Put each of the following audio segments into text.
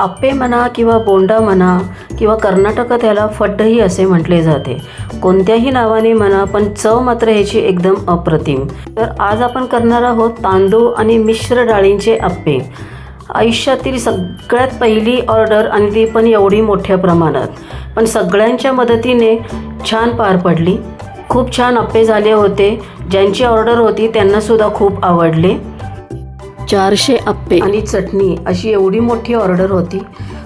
आप्पे म्हणा किंवा बोंडा म्हणा किंवा कर्नाटकात याला फड्डही असे म्हटले जाते. कोणत्याही नावाने म्हणा पण चव मात्र ह्याची एकदम अप्रतिम. तर आज आपण करणार आहोत तांदूळ आणि मिश्र डाळींचे आप्पे आयुष्यातील सगळ्यात पहिली ऑर्डर आणि ती पण एवढी मोठ्या प्रमाणात. पण सगळ्यांच्या मदतीने छान पार पडली. खूप छान आप्पे झाले होते. ज्यांची ऑर्डर होती त्यांनासुद्धा खूप आवडले. चारशे आप्पे आणि चटणी अशी एवढी मोठी ऑर्डर होती.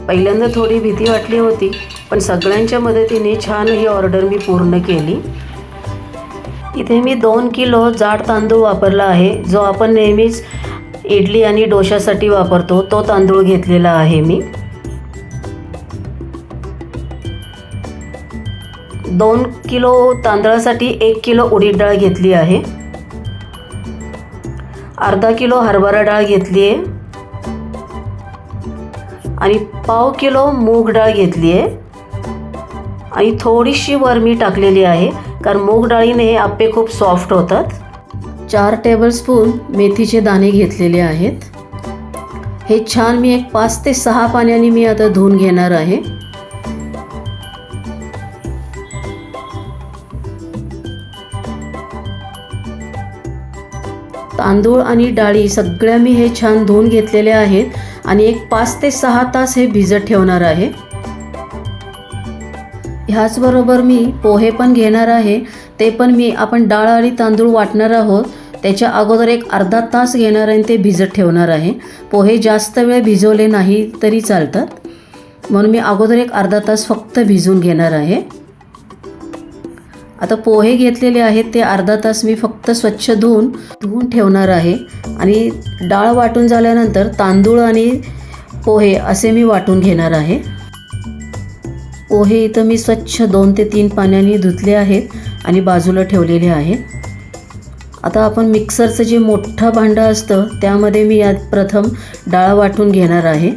पहिल्यांदा थोडी भीती वाटली होती पण सगळ्यांच्या मदतीने छान ही ऑर्डर मी पूर्ण केली. इथे मी दोन किलो जाड तांदूळ वापरला आहे जो आपण नेहमीच इडली आणि डोशासाठी वापरतो. तो तांदूळ घेतलेला आहे मी. दोन किलो तांदळासाठी एक किलो उडीद डाळ घेतली आहे. अर्धा किलो हरभरा डाळ घेतली आहे. आणि पाव किलो मूग डाळ घेतली आहे. आणि थोडीशी वर मी टाकलेली आहे कारण मूग डाळीने आप्पे खूप सॉफ्ट होतात. चार टेबलस्पून मेथीचे दाणे घेतलेले आहेत. हे छान मी एक पाच ते सहा पाण्याने मी आता धुवून घेणार आहे. तांदूळ आणि डाळी सगळ्या मी हे छान धुवून घेतलेले आहेत आणि एक पाच ते सहा तास हे भिजत ठेवणार आहे. ह्याचबरोबर मी पोहे पण घेणार आहे. ते पण मी आपण डाळ आणि तांदूळ वाटणार आहोत. त्याच्या अगोदर एक अर्धा तास घेणार आणि ते भिजत ठेवणार आहे. पोहे जास्त वेळ भिजवले नाही तरी चालतात. म्हणून मी अगोदर एक अर्धा तास फक्त भिजून घेणार आहे. आता पोहे घेतलेले आहेत ते अर्धा तास मी फक्त स्वच्छ धुवून धुवून ठेवणार आहे. आणि डाळ वाटून झाल्यानंतर तांदूळ आणि पोहे असे मी वाटून घेणार आहे. पोहे इथं मी स्वच्छ दोन ते तीन पाण्याने धुतले आहेत आणि बाजूला ठेवलेले आहे. आता आपण मिक्सरचं जे मोठं भांडं असतं त्यामध्ये मी यात प्रथम डाळ वाटून घेणार आहे.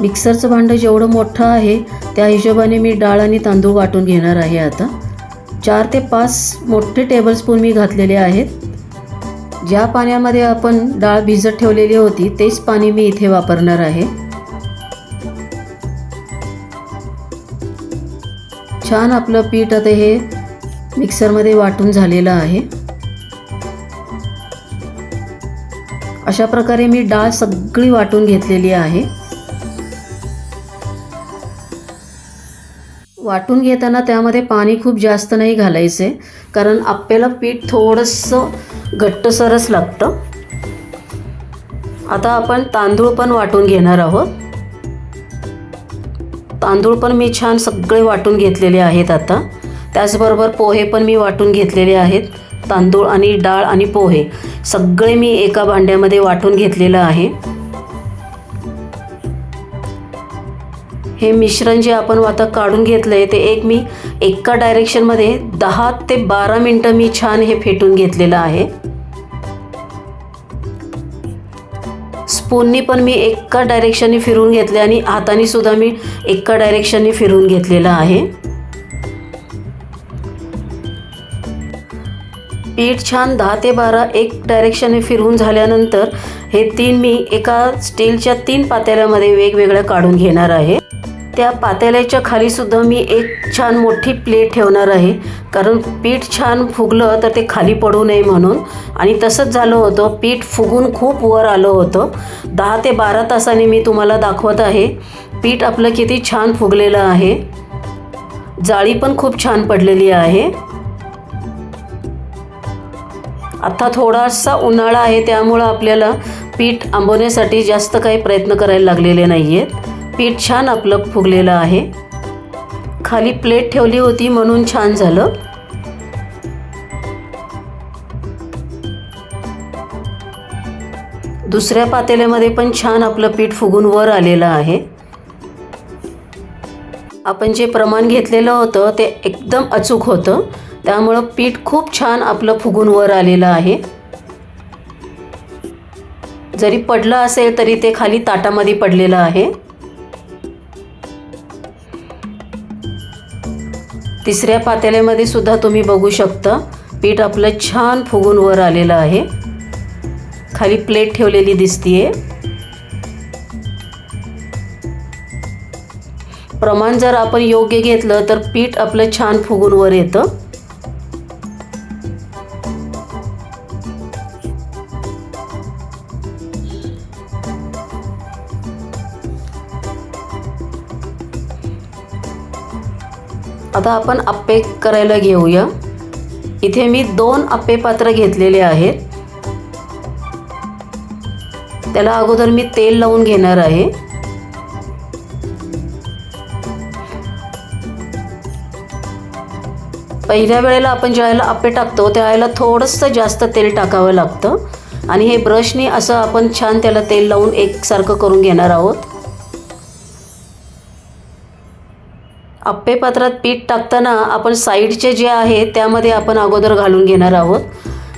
मिक्सरचं भांडं जेवढं मोठं आहे त्या हिशोबाने मी डाळ आणि तांदूळ वाटून घेणार आहे आता. चार ते पाच मोठे टेबलस्पून मी घातलेले आहेत. ज्या पाण्यामध्ये आपण डाळ भिजत ठेवलेली होती तेच पाणी मी इथे वापरणार आहे. छान आपलं पीठ आता हे मिक्सरमध्ये वाटून झालेलं आहे. अशा प्रकारे मी डाळ सगळी वाटून घेतलेली आहे. वाटून घेताना त्यामध्ये पाणी खूप जास्त नाही घालायचे कारण आप्याला पीठ थोडंसं घट्टसरच लागतं. आता आपण तांदूळ पण वाटून घेणार आहोत. तांदूळ पण मी छान सगळे वाटून घेतलेले आहेत आता. त्याचबरोबर पोहे पण मी वाटून घेतलेले आहेत. तांदूळ आणि डाळ आणि पोहे सगळे मी एका भांड्यामध्ये वाटून घेतलेलं आहे. हे मिश्रण जे आपण आता काढून घेतलं आहे ते एक मी एका डायरेक्शनमध्ये दहा ते बारा मिनटं मी छान हे फेटून घेतलेलं आहे. स्पूननी पण मी एका डायरेक्शनने फिरून घेतले आणि हाताने सुद्धा मी एका डायरेक्शनने फिरून घेतलेलं आहे. पीठ छान दहा ते बारा एक डायरेक्शनने फिरवून झाल्यानंतर हे तीन मी एका स्टीलच्या तीन पातेल्यामध्ये वेगवेगळ्या काढून घेणार आहे. त्या पातेल्याच्या खाली सुद्धा मी एक छान मोठी प्लेट ठेवणार आहे. कारण पीठ छान फुगलं तर ते खाली पडू नये म्हणून. आणि तसंच झालं होतं पीठ फुगून खूप वर आलं होतं. दहा ते बारा तासाने मी तुम्हाला दाखवत आहे. पीठ आपलं किती छान फुगलेलं आहे. जाळी पण खूप छान पडलेली आहे. आता थोडासा उन्हाळा आहे त्यामुळं आपल्याला पीठ आंबवण्यासाठी जास्त काही प्रयत्न करायला लागलेले नाही आहेत पीठ छान आपलं फुगलेलं आहे. खाली प्लेट ठेवली होती म्हणून छान झालं. दुसऱ्या पातेल्यामध्ये पण छान आपलं पीठ फुगून वर आलेलं आहे. आपण जे प्रमाण घेतलेलं होतं ते एकदम अचूक होतं. त्यामुळं पीठ खूप छान आपलं फुगून वर आलेलं आहे. जरी पडलं असेल तरी ते खाली ताटामध्ये पडलेलं आहे. तिसऱ्या पातेल्यामध्ये सुद्धा तुम्ही बघू शकता. पीठ आपलं छान फुगून वर आलेलं आहे. खाली प्लेट ठेवलेली दिसतीये. प्रमाण जर आपण योग्य घेतलं तर पीठ आपलं छान फुगून वर येतं. आता आपण आप्पे करायला घेऊया. इथे मी दोन आप्पे पात्र घेतलेले आहेत. त्याला अगोदर मी तेल लावून घेणार आहे. पहिल्या वेळेला आपण ज्यावेळेला आप्पे टाकतो त्यावेळेला थोडंसं जास्त तेल टाकावं लागतं. आणि हे ब्रशने असं आपण छान त्याला तेल लावून एकसारखं करून घेणार आहोत. आप्पेपात्रात पीठ टाकताना आपण साईडचे जे आहे त्यामध्ये आपण अगोदर घालून घेणार आहोत.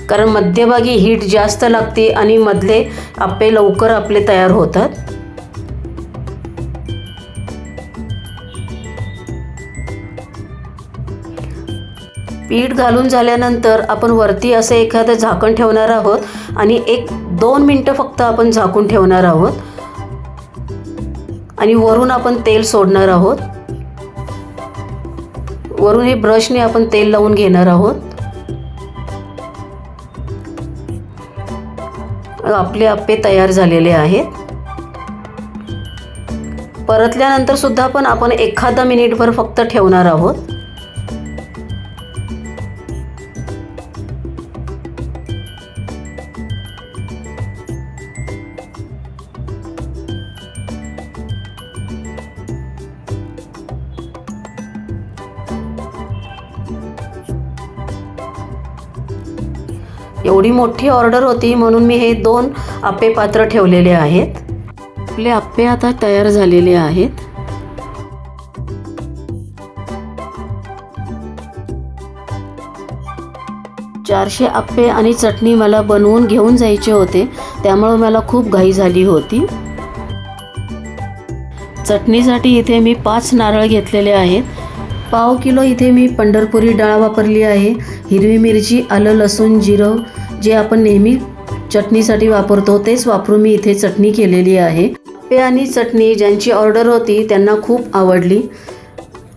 कारण मध्यभागी हीट जास्त लागते आणि मधले आप्पे लवकर आपले तयार होतात. पीठ घालून झाल्यानंतर आपण वरती असं एखादं झाकण ठेवणार आहोत आणि एक दोन मिनटं फक्त आपण झाकून ठेवणार आहोत. आणि वरून आपण तेल सोडणार आहोत. वरून हे ब्रशने आपण तेल लावून घेणार आहोत. आपले आप्पे तयार झालेले आहेत. परतल्यानंतर सुद्धा पण आपण एखादा मिनिटभर फक्त ठेवणार आहोत. एवढी मोठी ऑर्डर होती म्हणून मी हे दोन आप्पे पात्र ठेवलेले आहेत. आपले आप्पे आता तयार झालेले आहेत. चारशे आप्पे आणि चटणी मला बनवून घेऊन जायचे होते. त्यामुळे मला खूप घाई झाली होती. चटणीसाठी इथे मी पाच नारळ घेतलेले आहेत. पाव किलो इथे मी पंढरपुरी डाळ वापरली आहे. हिरवी मिरची आलं लसूण जिरं जे आपण नेहमी चटणीसाठी वापरतो तेच वापरून मी इथे चटणी केलेली आहे. पे आणि चटणी ज्यांची ऑर्डर होती त्यांना खूप आवडली.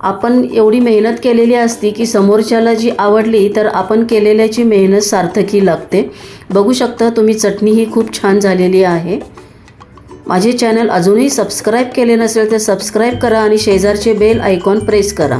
आपण एवढी मेहनत केलेली असती की समोरच्याला जी आवडली तर आपण केलेल्याची मेहनत सार्थकी लागते. बघू शकता तुम्ही चटणी ही खूप छान झालेली आहे. माझे चॅनल अजूनही सबस्क्राईब केले नसेल तर सबस्क्राईब करा आणि शेजारचे बेल आयकॉन प्रेस करा.